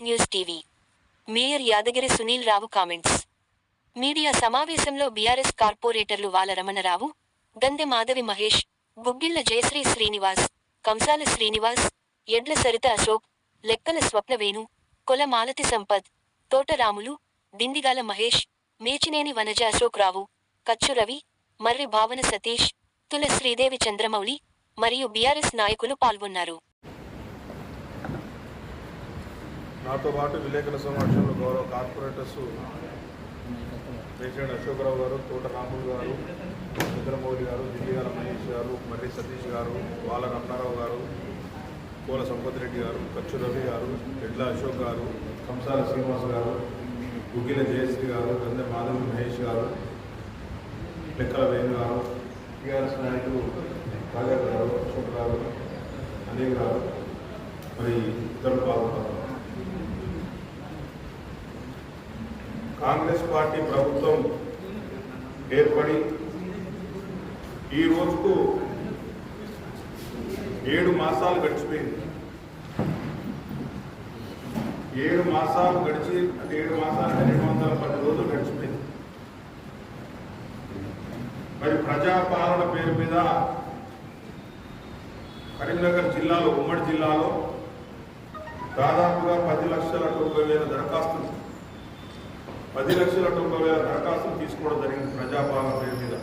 News TV. Mayor Yadagiri Sunil Rao comments. Media సమావేశంలో BRS కార్పొరేటర్లు వాల రమణరావు గందె మాధవి మహేష్ బుగ్గిళ్ళ జయశ్రీ శ్రీనివాస్ కంసాల శ్రీనివాస్ ఎడ్ల సరిత అశోక్ లెక్కల స్వప్నవేణు కొల మాలతి సంపత్ తోటరాములు దిండిగాల మహేష్ మేచినేని వనజ అశోక్ రావు కచ్చు రవి మర్రి భావన సతీష్ తుల శ్రీదేవి చంద్రమౌళి మరియు బీఆర్ఎస్ నాయకులు పాల్గొన్నారు. నాతో పాటు విలేకరుల సమక్షంలో గౌరవ కార్పొరేటర్స్ ప్రెసిడెంట్ అశోకరావు గారు తోట రాములు గారు చంద్రమౌళి గారు దిల్లిగాల మహేష్ గారు మర్రి సతీష్ గారు బాల రమణారావు గారు పూల సంపత్ రెడ్డి గారు కచ్చు రవి గారు ఎడ్ల అశోక్ గారు కంసాల శ్రీనివాస్ గారు గుగ్గిల జయశ్రీ గారు గంధ మాధవ మహేష్ గారు లెక్కల వేణు గారు టీఆర్ఎస్ నాయకులు రాజా గారు అశోక్ గారు అనిల్ గారు మరి ఇతరులు పాల్గొన్నారు. కాంగ్రెస్ పార్టీ ప్రభుత్వం ఏర్పడి ఈ రోజుకు ఏడు మాసాలు గడిచిపోయింది. ఏడు మాసాలు గడిచి అంటే ఏడు మాసాలు రెండు వందల పది రోజులు గడిచిపోయింది. మరి ప్రజాపాలన పేరు మీద కరీంనగర్ జిల్లాలో ఉమ్మడి జిల్లాలో దాదాపుగా పది లక్షల తొంభై వేల దరఖాస్తులు. పది లక్షల తొంభై వేల దరఖాస్తులు తీసుకోవడం జరిగింది ప్రజాపాలన పేరు మీద.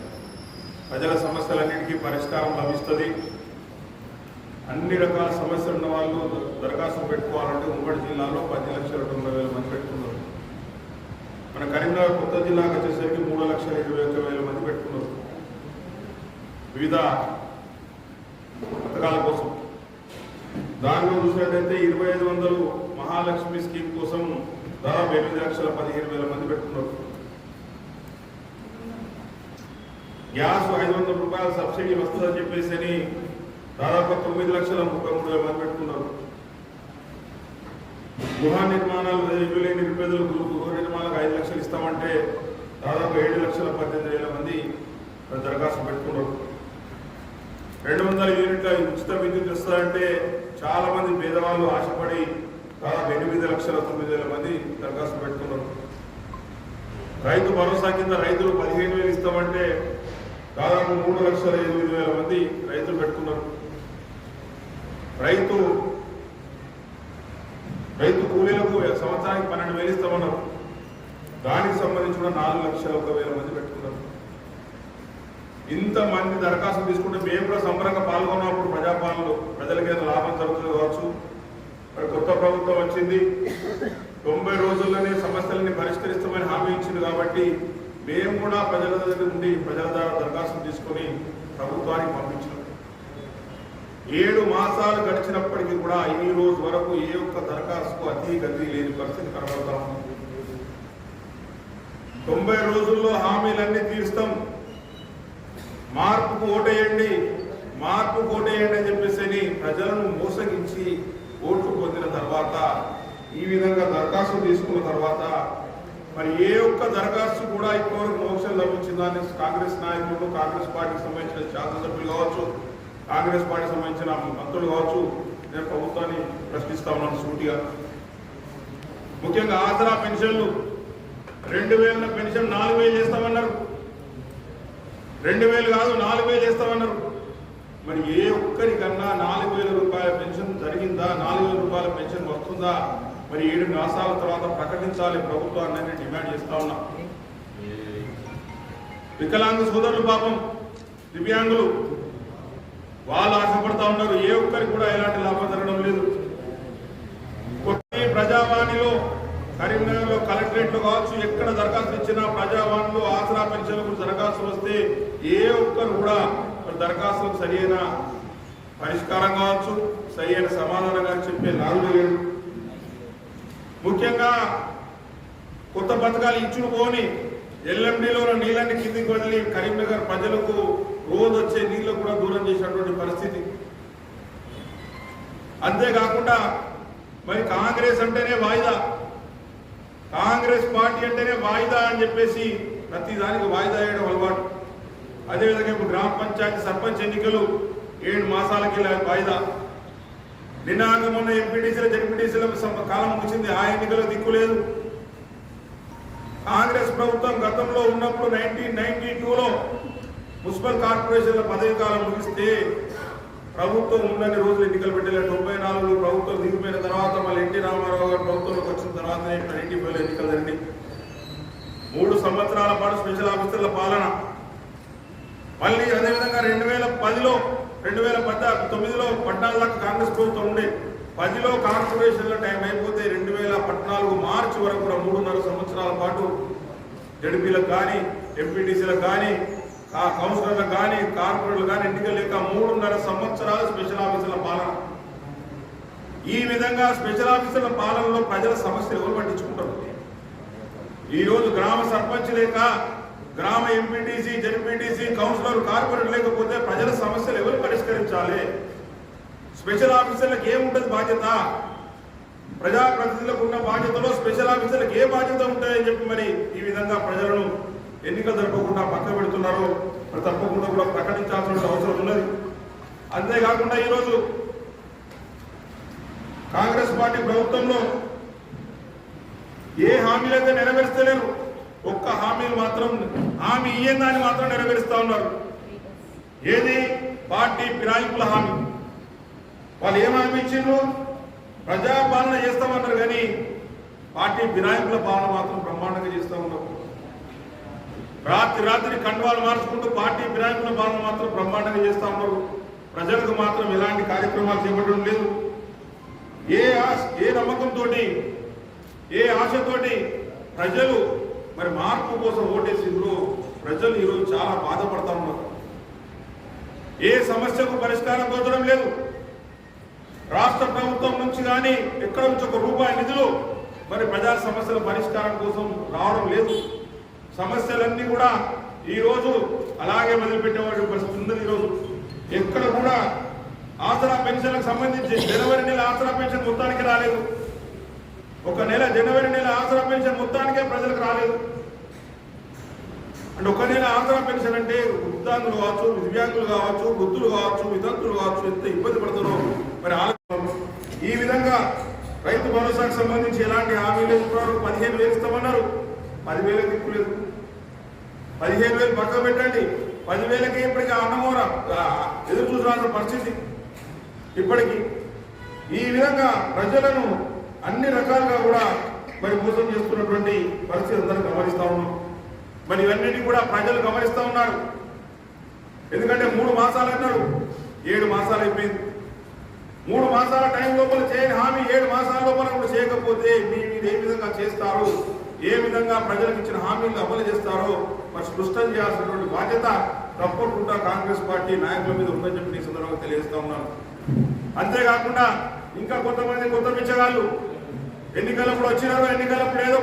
ప్రజల సమస్యలన్నిటికీ పరిష్కారం లభిస్తుంది. అన్ని రకాల సమస్యలు ఉన్న వాళ్ళు దరఖాస్తు పెట్టుకోవాలంటే ఉమ్మడి జిల్లాలో పది లక్షల తొంభై వేల మంది పెట్టుకున్నారు. మన కరీంనగర్ కొత్త జిల్లాకు వచ్చేసరికి మూడు లక్షల ఇరవై ఒక్క వేల మంది పెట్టుకున్నారు. వివిధ పథకాల కోసం. దానిలో చూసినట్లయితే ఇరవై ఐదు వందలు మహాలక్ష్మి స్కీమ్ కోసం దాదాపు ఎనిమిది లక్షల పదిహేను వేల మంది పెట్టుకున్నారు. గ్యాస్ ఐదు వందల రూపాయల సబ్సిడీ వస్తుందని చెప్పేసి అని దాదాపు తొమ్మిది లక్షల ముప్పై మూడు వేల మంది పెట్టుకున్నారు. గృహ నిర్మాణాలు ఇల్లు లేని నిరుపేదలు గృహ గృహ నిర్మాణాలకు ఐదు లక్షలు ఇస్తామంటే దాదాపు ఏడు లక్షల పద్దెనిమిది వేల మంది దరఖాస్తు పెట్టుకున్నారు. రెండు వందల యూనిట్ల ఉచిత విద్యుత్ ఇస్తారంటే చాలా మంది పేదవాళ్ళు ఆశపడి దాదాపు ఎనిమిది లక్షల తొమ్మిది వేల మంది దరఖాస్తు పెట్టుకున్నారు. రైతు భరోసా కింద రైతులు పదిహేను వేలు ఇస్తామంటే దాదాపు మూడు లక్షల ఎనిమిది వేల మంది రైతులు పెట్టుకున్నారు. రైతు రైతు కూలీలకు సంవత్సరానికి పన్నెండు వేలు ఇస్తామన్నారు. దానికి సంబంధించి కూడా నాలుగు లక్షల ఒక వేల మంది పెట్టుకున్నారు. ఇంతమంది దరఖాస్తు తీసుకుంటే మేము కూడా సంబరంగా పాల్గొన్నప్పుడు ప్రజాపాలనలో. ప్రజలకి ఏదైనా లాభం జరుగుతుంది కావచ్చు. మరి కొత్త ప్రభుత్వం వచ్చింది. తొంభై రోజుల్లోనే సమస్యలని పరిష్కరిస్తామని హామీ ఇచ్చింది కాబట్టి మేము కూడా ప్రజల దగ్గర నుండి ప్రజల ద్వారా దరఖాస్తు తీసుకొని ప్రభుత్వానికి పంపించాం ఏడు మాసాలు గడిచినప్పటికీ కూడా ఈ రోజు వరకు ఏ ఒక్క దరఖాస్తుకు అతి గతి లేని పరిస్థితి కనబడతా ఉంది. తొంభై రోజుల్లో హామీలన్నీ తీరుస్తాం. మార్పుకు ఓటేయండి మార్పుకు ఓటేయండి అని చెప్పేసి అని ప్రజలను మోసగించి ఓట్లు పొందిన తర్వాత ఈ విధంగా దరఖాస్తు తీసుకున్న తర్వాత మరి ఏ ఒక్క దరఖాస్తు కూడా ఇప్పటివరకు మోక్షం లభించిందా అని కాంగ్రెస్ నాయకులు కాంగ్రెస్ పార్టీకి సంబంధించిన శాసనసభ్యులు కావచ్చు కాంగ్రెస్ పార్టీకి సంబంధించిన మంత్రులు కావచ్చు నేను ప్రభుత్వాన్ని ప్రశ్నిస్తా ఉన్నాను సూటిగా. ముఖ్యంగా ఆసరా పెన్షన్లు. రెండు వేల పెన్షన్ నాలుగు వేలు చేస్తామన్నారు. రెండు వేలు కాదు నాలుగు వేలు చేస్తామన్నారు. మరి ఏ ఒక్కరికన్నా నాలుగు వేల రూపాయల పెన్షన్ జరిగిందా? నాలుగు వేల రూపాయల పెన్షన్ వస్తుందా? మరి ఏడు మాసాల తర్వాత ప్రకటించాలి ప్రభుత్వాన్ని నేను డిమాండ్ చేస్తా ఉన్నా. వికలాంగ సోదరులు పాపం దివ్యాంగులు. వాళ్ళు ఆశపడతా ఉన్నారు. ఏ ఒక్కరికి కూడా ఎలాంటి లాభం జరగడం లేదు. కొన్ని ప్రజావాణిలో కరీంనగర్లో కలెక్టరేట్లో కావచ్చు ఎక్కడ దరఖాస్తు ఇచ్చినా ప్రజావాణిలో ఆసరా పెన్షన్లకు దరఖాస్తులు వస్తే ఏ ఒక్కరు కూడా దరఖాస్తులకు సరైన పరిష్కారం కావచ్చు సరైన సమాధానంగా చెప్పే నాలుగు లేదు. ముఖ్యంగా కొత్త పథకాలు ఇచ్చును పోని ఎల్ఎండిలోని నీళ్ళని కిందికి వదిలి కరీంనగర్ ప్రజలకు రోజు వచ్చే నీళ్ళు కూడా దూరం చేసినటువంటి పరిస్థితి. అంతేకాకుండా మరి కాంగ్రెస్ అంటేనే వాయిదా. కాంగ్రెస్ పార్టీ అంటేనే వాయిదా అని చెప్పేసి ప్రతి దానికి వాయిదా వేయడం అలవాటు. అదేవిధంగా ఇప్పుడు గ్రామ పంచాయతీ సర్పంచ్ ఎన్నికలు ఏడు మాసాలకి వాయిదా. నిన్న మొన్న ఎంపీటీసీల జడ్పీటీసీల కాలం ముగిసింది. ఆ ఎన్నికలో దిక్కు లేదు. ప్రభుత్వం గతంలో ఉన్నప్పుడు నైన్టీన్ నైన్టీ టూలో మున్సిపల్ కార్పొరేషన్ల పదవి కాలం ముగిస్తే ప్రభుత్వం ఉన్నన్ని రోజులు ఎన్నికలు పెట్టలే. తొంభై నాలుగులో ప్రభుత్వం దిగిపోయిన తర్వాత మళ్ళీ ఎన్టీ రామారావు గారు ప్రభుత్వంలోకి వచ్చిన తర్వాత నైన్టీ ఫైవ్లో ఎన్నికలు జరిగింది మూడు సంవత్సరాల పాటు స్పెషల్ ఆఫీసర్ల పాలన. మళ్ళీ అదేవిధంగా రెండు వేల పదిలో రెండు వేల పద్నాలుగు తొమ్మిదిలో పద్నాలుగు దాకా కాంగ్రెస్ ప్రభుత్వం ఉండే. పదిలో కార్పొరేషన్ల టైం అయిపోతే రెండు వేల పద్నాలుగు మార్చి వరకు కూడా మూడున్నర సంవత్సరాల పాటు జడ్పీలకు కానీ ఎంపీటీసీలకు కానీ ఆ కౌన్సిలర్లకు కానీ కార్పొరేట్లు కానీ ఎన్నికలు లేక మూడున్నర సంవత్సరాలు స్పెషల్ ఆఫీసర్ల పాలన. ఈ విధంగా స్పెషల్ ఆఫీసర్ల పాలనలో ప్రజల సమస్యలు ఎవరు పట్టించుకుంటారు? ఈరోజు గ్రామ సర్పంచ్ లేక గ్రామ ఎంపీటీసీ జడ్పీటీసీ కౌన్సిలర్ కార్పొరేట్ లేకపోతే ప్రజల సమస్యలు ఎవరు పరిష్కరించాలి? స్పెషల్ ఆఫీసర్లకు ఏముంటుంది బాధ్యత? ప్రజాప్రతినిధులకు ఉన్న బాధ్యతలో స్పెషల్ ఆఫీసర్లకు ఏ బాధ్యత ఉంటాయని చెప్పి మరి ఈ విధంగా ప్రజలను ఎన్నికలు జరపకుండా పక్క పెడుతున్నారు. మరి తప్పకుండా కూడా ప్రకటించాల్సిన అవసరం ఉన్నది. అంతేకాకుండా ఈరోజు కాంగ్రెస్ పార్టీ ప్రభుత్వంలో ఏ హామీలైతే నెరవేర్చలేరు? ఒక్క హామీలు మాత్రం హామీ ఇయ్యని దాన్ని మాత్రం నెరవేరుస్తా ఉన్నారు. ఏది? పార్టీ ఫిరాయింపుల హామీ. వాళ్ళు ఏం హామీ ఇచ్చిండ్రు? ప్రజాపాలన చేస్తామన్నారు కానీ పార్టీ ఫిరాయింపుల పాలన మాత్రం బ్రహ్మాండంగా చేస్తా ఉన్నారు. రాత్రి రాత్రి కండువాలు మార్చుకుంటూ పార్టీ ఫిరాయింపుల పాలన మాత్రం బ్రహ్మాండంగా చేస్తా ఉన్నారు. ప్రజలకు మాత్రం ఎలాంటి కార్యక్రమాలు చేపట్టడం లేదు. ఏ ఆశ ఏ నమ్మకంతో ఏ ఆశతోటి ప్రజలు మరి మార్పు కోసం ఓటేసిండ్రు. ప్రజలు ఈరోజు చాలా బాధపడతా ఉన్నారు. ఏ సమస్యకు పరిష్కారం దొరకడం లేదు. రాష్ట్ర ప్రభుత్వం నుంచి కానీ ఎక్కడ నుంచి ఒక రూపాయి నిధులు మరి ప్రజా సమస్యల పరిష్కారం కోసం రావడం లేదు. సమస్యలన్నీ కూడా ఈ రోజు అలాగే వదిలిపెట్టేవాడి పరిస్థితి ఉన్నది ఈరోజు. ఎక్కడ కూడా ఆసరా పెన్షన్లకు సంబంధించి జనవరి నెల ఆసరా పెన్షన్ మొత్తానికి రాలేదు. ఒక నెల జనవరి నెల ఆసరా పెన్షన్ మొత్తానికే ప్రజలకు రాలేదు. అంటే ఒక నెల ఆసరా పెన్షన్ అంటే వృద్ధాంగులు కావచ్చు దివ్యాంగులు కావచ్చు వృద్ధులు కావచ్చు వితంతులు కావచ్చు ఎంత ఇబ్బంది పడుతున్నారో మరి ఈ విధంగా రైతు భరోసాకు సంబంధించి ఎలాంటి హామీలు ఇస్తున్నారు పదిహేను వేలు ఇస్తామన్నారు. పదివేలు దిక్కులేదు పదిహేను వేలు పక్క పెట్టండి. పదివేలకి ఇప్పటికీ అన్నమోరా ఎదురు చూసిన పరిస్థితి. ఇప్పటికి ఈ విధంగా ప్రజలను అన్ని రకాలుగా కూడా మరి మోసం చేస్తున్నటువంటి పరిస్థితి అందరూ గమనిస్తా ఉన్నాం. మరి ఇవన్నీ కూడా ప్రజలు గమనిస్తా ఉన్నారు. ఎందుకంటే మూడు మాసాలు అన్నారు ఏడు మాసాలు అయిపోయింది. మూడు మాసాల టైం లోపల చేయని హామీ ఏడు మాసాల లోపల కూడా చేయకపోతే మీ మీరు ఏ విధంగా చేస్తారు ఏ విధంగా ప్రజలకు ఇచ్చిన హామీలు అమలు చేస్తారో మరి స్పష్టం చేయాల్సినటువంటి బాధ్యత తప్పకుండా కాంగ్రెస్ పార్టీ నాయకుల మీద ఉందని చెప్పి ఈ సందర్భంగా తెలియజేస్తా ఉన్నాను. అంతేకాకుండా ఇంకా కొంతమంది కొత్త పిచ్చగాళ్ళు ఎన్నికలప్పుడు వచ్చినారు ఎన్నికలప్పుడు ఏదో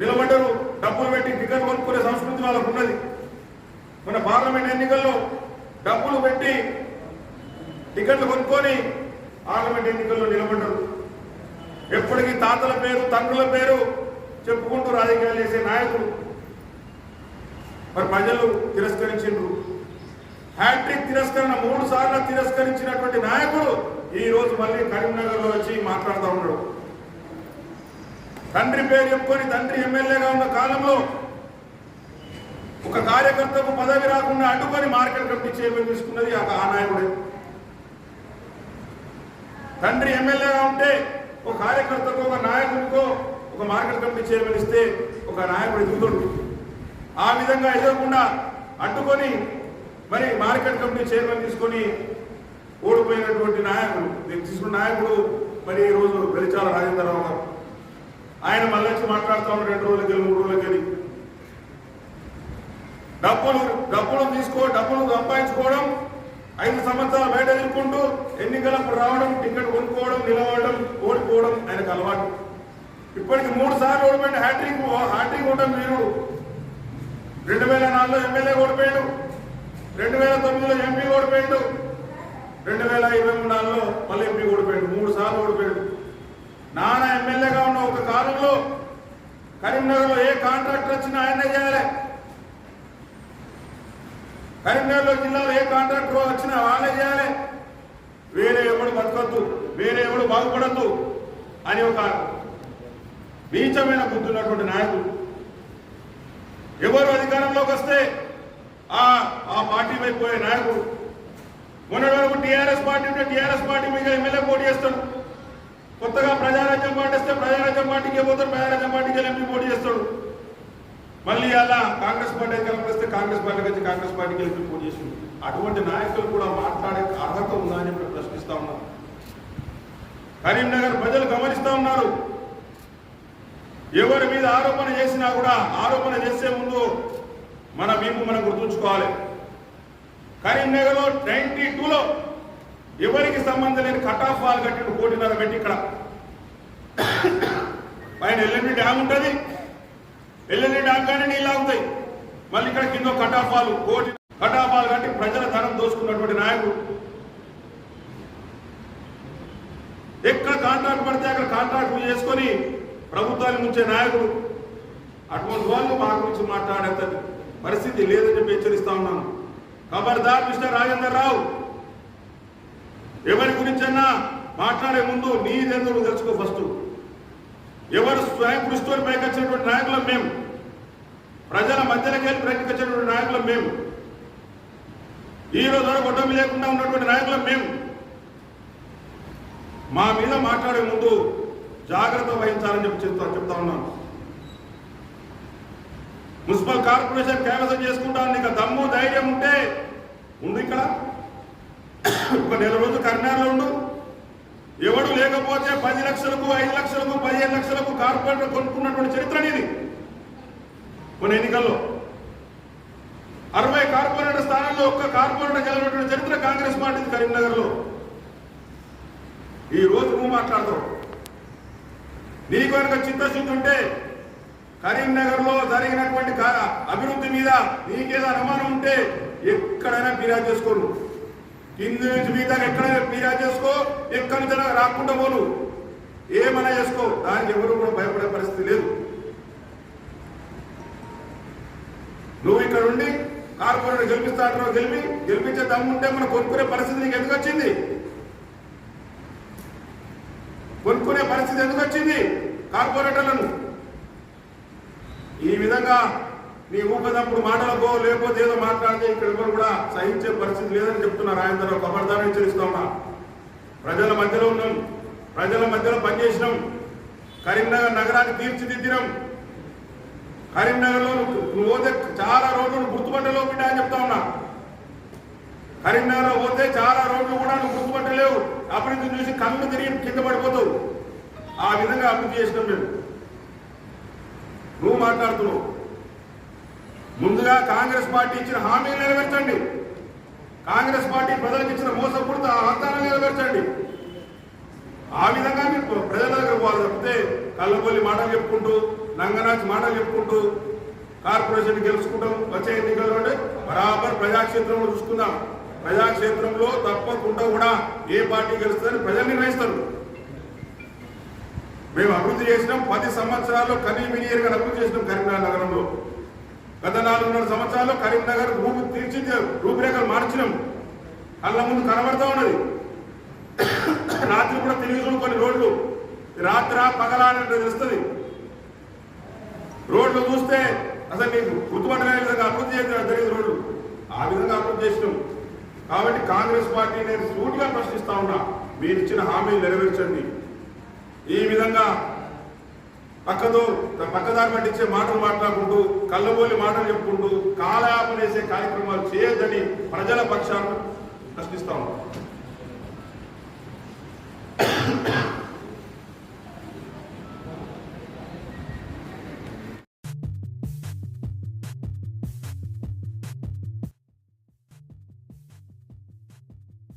నిలబడ్డారు. డబ్బులు పెట్టి టికెట్ కొనుక్కునే సంస్కృతి వాళ్ళకు ఉన్నది. మన పార్లమెంట్ ఎన్నికల్లో డబ్బులు పెట్టి టికెట్లు కొనుక్కొని పార్లమెంట్ ఎన్నికల్లో నిలబడ్డారు. ఎప్పటికీ తాతల పేరు తండ్రుల పేరు చెప్పుకుంటూ రాజకీయాలు చేసే నాయకులు. మరి ప్రజలు తిరస్కరించిండ్రు. హ్యాట్రిక్ తిరస్కరణ మూడు సార్లు తిరస్కరించినటువంటి నాయకుడు ఈ రోజు మళ్ళీ కరీంనగర్లో వచ్చి మాట్లాడుతూ ఉన్నాడు తండ్రి పేరు చెప్పుకొని తండ్రి ఎమ్మెల్యేగా ఉన్న కాలంలో ఒక కార్యకర్తకు పదవి రాకుండా అడ్డుకొని మార్కెట్ కమిటీ చైర్మన్ తీసుకున్నది ఆ ఆ నాయకుడే తండ్రి ఎమ్మెల్యేగా ఉంటే ఒక కార్యకర్తకు ఒక నాయకుడికో ఒక మార్కెట్ కమిటీ చైర్మన్ ఇస్తే ఒక నాయకుడు ఎదుగుతుంది ఆ విధంగా ఎదగకుండా అడ్డుకొని మరి మార్కెట్ కమిటీ చైర్మన్ తీసుకొని ఓడిపోయినటువంటి నాయకుడు తీసుకున్న నాయకుడు మరి ఈ రోజు వెలిచాల రాజేంద్రరావు గారు. ఆయన మళ్ళీ వచ్చి మాట్లాడుతూ రెండు రోజులకి మూడు రోజులకి డబ్బులు డబ్బులు తీసుకో డబ్బులు సంపాదించుకోవడం ఐదు సంవత్సరాలు బయట ఎదుర్కొంటూ ఎన్నికలకు రావడం టికెట్ కొనుక్కోవడం నిలవడం ఓడిపోవడం ఆయనకు అలవాటు. ఇప్పటికి మూడు సార్లు ఓడిపోయిన హ్యాట్రిక్ హ్యాట్రిక్ ఉండడం వీరుడు. రెండు వేల నాలుగులో ఎమ్మెల్యే ఓడిపోయాడు. రెండు వేల తొమ్మిదిలో ఎంపీ ఓడిపోయాడు. రెండు వేల ఇరవై మూడు నాలుగులో మళ్ళీ ఎంపీ ఓడిపోయాడు. మూడు సార్లు ఓడిపోయాడు. నాన్న ఎమ్మెల్యేగా ఉన్న ఒక కాలంలో కరీంనగర్లో ఏ కాంట్రాక్టర్ వచ్చినా ఆయనే చేయాలి. కరీంనగర్ జిల్లాలో ఏ కాంట్రాక్టర్ వచ్చినా వాళ్ళే చేయాలి. వేరే ఎవడు బతకొద్దు వేరే ఎవడు బాగుపడద్దు అని ఒక నీచమైన గుర్తున్నటువంటి నాయకుడు. ఎవరు అధికారంలోకి వస్తే ఆ ఆ పార్టీ పోయే నాయకుడు. మొన్నటి వరకు టీఆర్ఎస్ పార్టీ ఉంటే టీఆర్ఎస్ పార్టీ మీద ఎమ్మెల్యే పోటీ చేస్తాడు. కొత్తగా ప్రజా పార్టీకి పోతాడు ప్రజారాజ్యం పార్టీకి ఎంపీ పోటీ చేస్తాడు. మళ్ళీ అలా కాంగ్రెస్ పార్టీ కలిపిస్తే కాంగ్రెస్ పార్టీకి వచ్చి కాంగ్రెస్ పార్టీకి వెళ్ళి పోటీ చేస్తుంది. అటువంటి నాయకులు కూడా మాట్లాడే అర్హత ఉందా అని ఇప్పుడు ప్రశ్నిస్తా ఉన్నాం కరీంనగర్ ప్రజలు గమనిస్తా ఉన్నారు. ఎవరి మీద ఆరోపణ చేసినా కూడా ఆరోపణ చేసే ముందు మన మేము మనం గుర్తుంచుకోవాలి. కరీంనగర్లో నైన్టీ టూలో ఎవరికి సంబంధం లేని కట్ ఆఫ్ వాల్ కట్టిన కోటి పెట్టి ఇక్కడ పైన ఎల్ఎన్డి డ్యామ్ ఉంటుంది. ఎల్ఎన్డి డ్యామ్ కానీ నీళ్ళు ఆగుతాయి మళ్ళీ ఇక్కడ కింద కటాఫాలు కోటి కటాఫాలు కట్టి ప్రజల ధనం దోసుకున్నటువంటి నాయకుడు. ఎక్కడ కాంట్రాక్ట్ పడితే అక్కడ కాంట్రాక్ట్ చేసుకొని ప్రభుత్వాన్ని ముంచే నాయకుడు. అటువంటి వాళ్ళు మా గురించి మాట్లాడేంత పరిస్థితి లేదని చెప్పి హెచ్చరిస్తా ఉన్నాను ఖబర్దార్ మిస్టర్ రాజేందర్ రావు ఎవరి గురించన్నా మాట్లాడే ముందు నీదెందుకు తెలుసుకో ఫస్ట్. ఎవరు స్వయం కృషితో పైకి వచ్చినటువంటి నాయకులం మేము ప్రజల మధ్యలోకి వెళ్ళి పైకి వచ్చినటువంటి నాయకులం మేము ఈ రోజు వరకు ఒడ్డమి లేకుండా ఉన్నటువంటి నాయకులం మేము మా మీద మాట్లాడే ముందు జాగ్రత్త వహించాలని చెప్పి చెప్తా చెప్తా ఉన్నాను. మున్సిపల్ కార్పొరేషన్ కైవసం చేసుకుంటాను నీకు దమ్ము ధైర్యం ఉంటే ఉండు ఇక్కడ. ఒక నెల రోజులు కర్ణాలలో ఉండు. ఎవడు లేకపోతే పది లక్షలకు ఐదు లక్షలకు పదిహేను లక్షలకు కార్పొరేటర్ కొనుక్కున్నటువంటి చరిత్ర ఇది కొన్ని ఎన్నికల్లో అరవై కార్పొరేటర్ స్థానంలో ఒక్క కార్పొరేటర్ గెలిచినటువంటి చరిత్ర కాంగ్రెస్ పార్టీ కరీంనగర్లో. ఈ రోజు నువ్వు మాట్లాడతావు. నీకు కనుక చిత్తశుద్ధి ఉంటే కరీంనగర్లో జరిగినటువంటి అభివృద్ధి మీద నీకేదో అనుమానం ఉంటే ఎక్కడైనా ఫిర్యాదు చేసుకోరు కింది నుంచి మీద ఎక్కడ మీరా చేసుకో ఎక్కడి నుంచి రాకుండా పోను. ఏమైనా చేసుకో. దానికి ఎవరు కూడా భయపడే పరిస్థితి లేదు. నువ్వు ఇక్కడ ఉండి కార్పొరేటర్ గెలిపిస్తాడో గెలిపి గెలిపించే దమ్ముంటే మనం కొనుక్కునే పరిస్థితి నీకు ఎందుకు వచ్చింది? కొనుక్కునే పరిస్థితి ఎందుకు వచ్చింది? కార్పొరేటర్లను. ఈ విధంగా నీ ఊపదప్పుడు మాటలకో లేకపోతే ఏదో మాట్లాడితే ఇక్కడ ఎవరు కూడా సహించే పరిస్థితి లేదని చెప్తున్నారు ఆయన తర్వాత ఖబర్దారు హెచ్చరిస్తా ఉన్నా. ప్రజల మధ్యలో ఉన్నాం ప్రజల మధ్యలో పనిచేసినాం. కరీంనగర్ నగరాన్ని తీర్చిదిద్దినాం. కరీంనగర్లో నువ్వు పోతే చాలా రోడ్లు గుర్తుపట్టలేవు బిడ్డ అని చెప్తా ఉన్నా. కరీంనగర్ పోతే చాలా రోడ్లు కూడా నువ్వు గుర్తుపట్టలేవు. అభివృద్ధి చూసి కళ్ళు తిరిగి కింద పడిపోతావు. ఆ విధంగా అభివృద్ధి చేసినాం మేము. నువ్వు మాట్లాడుతున్నావు. ముందుగా కాంగ్రెస్ పార్టీ ఇచ్చిన హామీలు నెరవేర్చండి. కాంగ్రెస్ పార్టీ ప్రజలకు ఇచ్చిన మోసపూరిత వాగ్దానాలు నెరవేర్చండి. ఆ విధంగా మీరు ప్రజల దగ్గర పోవాలి తప్పితే కళ్ళబొల్లి మాటలు చెప్పుకుంటూ నంగనాచి మాటలు చెప్పుకుంటూ కార్పొరేషన్ గెలుచుకుంటాం వచ్చే ఎన్నికలు అంటే బరాబర్ ప్రజాక్షేత్రంలో చూసుకుందాం. ప్రజాక్షేత్రంలో తప్పకుండా కూడా ఏ పార్టీ గెలుస్తుందని ప్రజలు నిర్ణయిస్తారు. మేము అభివృద్ధి చేసినాం పది సంవత్సరాల్లో కనీమినియర్గా అభివృద్ధి చేసినాం కరీంనగర్ నగరంలో. గత నాలుగున్నర సంవత్సరాల్లో కరీంనగర్ రూపు తీర్చి రూపురేఖలు మార్చినాం. కళ్ళ ముందు కనబడతా ఉన్నది. రాత్రి కూడా తిరిగి కొన్ని రోడ్లు. రాత్రి పగలా అని తెలుస్తుంది. రోడ్లు చూస్తే అసలు నీకు గుర్తుపట్టలేని విధంగా అభివృద్ధి చేసిన తెలియదు రోడ్లు. ఆ విధంగా అభివృద్ధి చేసినాం. కాబట్టి కాంగ్రెస్ పార్టీ నేను సూటిగా ప్రశ్నిస్తా ఉన్నా. మీరు ఇచ్చిన హామీలు నెరవేర్చండి. ఈ విధంగా పక్కదో పక్కదారి పట్టించే మాటలు మాట్లాడుకుంటూ కళ్ళబోలి మాటలు చెప్పుకుంటూ కాలయాపన చేసే కార్యక్రమాలు చేయొద్దని ప్రజల పక్షాన్ని ప్రశ్నిస్తా ఉన్నాం.